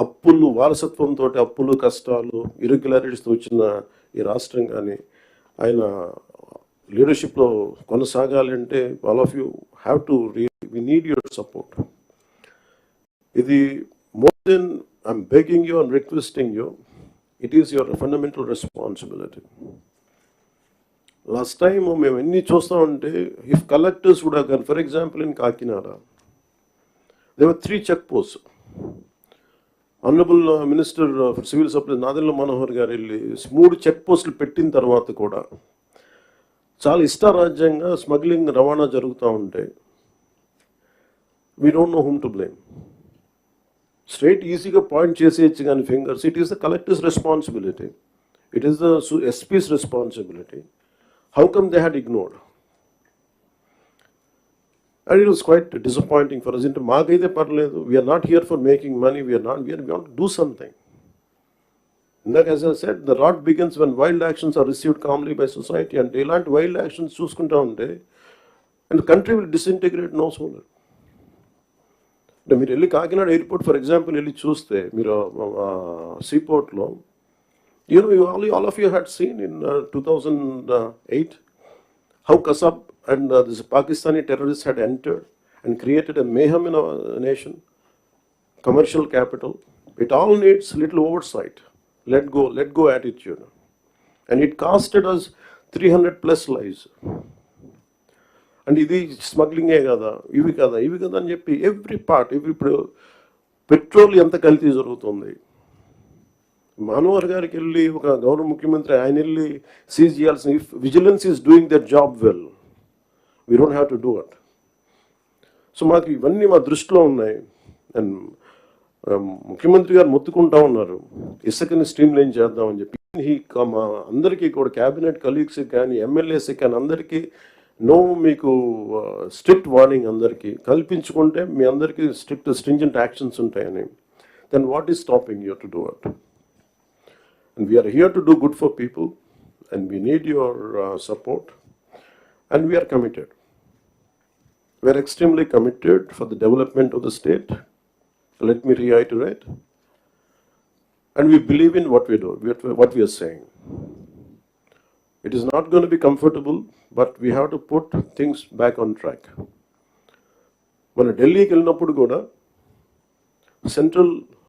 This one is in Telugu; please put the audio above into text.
అప్పులు వారసత్వంతో అప్పులు కష్టాలు ఇరెగ్యులారిటీస్తో వచ్చిన ఈ రాష్ట్రం కానీ ఆయన లీడర్షిప్లో కొనసాగాలి అంటే all of you have to we need your support ఇది more than I'm begging you and requesting you it is your fundamental responsibility last time మేము ఎన్ని చూస్తామంటే ఇఫ్ కలెక్టర్స్ కూడా కానీ for example in Kakinada they were three check post honourable minister for civil supplies Nadella Manohar గారు వెళ్ళి మూడు చెక్ పోస్టులు పెట్టిన తర్వాత కూడా చాలా ఇష్టారాజ్యంగా స్మగ్లింగ్ రవాణా జరుగుతూ ఉంటే we don't know whom to blame straight ఈజీగా పాయింట్ చేసేయచ్చు కానీ fingers it is the collector's responsibility it is the SP's responsibility how come they had ignored and it was quite disappointing for us అంటే మాకైతే పర్లేదు. We're not here for making money we're not we're want do something ఇందాక as I said the rot begins when wild actions are received calmly by society అంటే ఇలాంటి వైల్డ్ యాక్షన్స్ చూసుకుంటా ఉంటే and country will disintegrate no solar అంటే మీరు వెళ్ళి కాకినాడ ఎయిర్పోర్ట్ ఫర్ ఎగ్జాంపుల్ వెళ్ళి చూస్తే మీరు సీపోర్ట్లో you know, you all, all of you had seen in uh, 2008 uh, how Kasab and uh, this Pakistani terrorists had entered and created a mayhem in our nation, commercial capital. It all needs little oversight. Let go, let go attitude. And it costed us 300 plus lives. And ఇది స్మగ్లింగే కదా ఇవి కదా ఇవి కదా అని చెప్పి ఎవ్రీ పార్ట్ ఇవి ఇప్పుడు పెట్రోల్ ఎంత కల్తీ జరుగుతుంది మనోహర్ గారికి వెళ్ళి ఒక గౌరవ ముఖ్యమంత్రి ఆయన వెళ్ళి సీజ్ చేయాల్సిన if vigilance is doing their job well we don't have to do it so మాకు ఇవన్నీ మా దృష్టిలో ఉన్నాయి. అండ్ um, ముఖ్యమంత్రి గారు మొత్తుకుంటా ఉన్నారు. ఇసుకని స్ట్రీమ్ లైన్ చేద్దామని చెప్పి. హీ మా అందరికీ కూడా క్యాబినెట్ కలీగ్స్ కానీ ఎమ్మెల్యేస్ కానీ అందరికీ నో మీకు uh, స్ట్రిక్ట్ వార్నింగ్ అందరికీ. కల్పించుకుంటే మీ అందరికీ స్ట్రిక్ట్ స్ట్రింజెంట్ యాక్షన్స్ ఉంటాయని. Then what is stopping you to do it and we're here to do good for people and we need your support and we're committed we are committed. We are extremely committed for the development of the state. Let me reiterate. And we believe in what we do, what we- what we are saying. It is not going to be comfortable, but we have to put things back on track. మన ఢిల్లీకి వెళ్ళినప్పుడు కూడా సెంట్రల్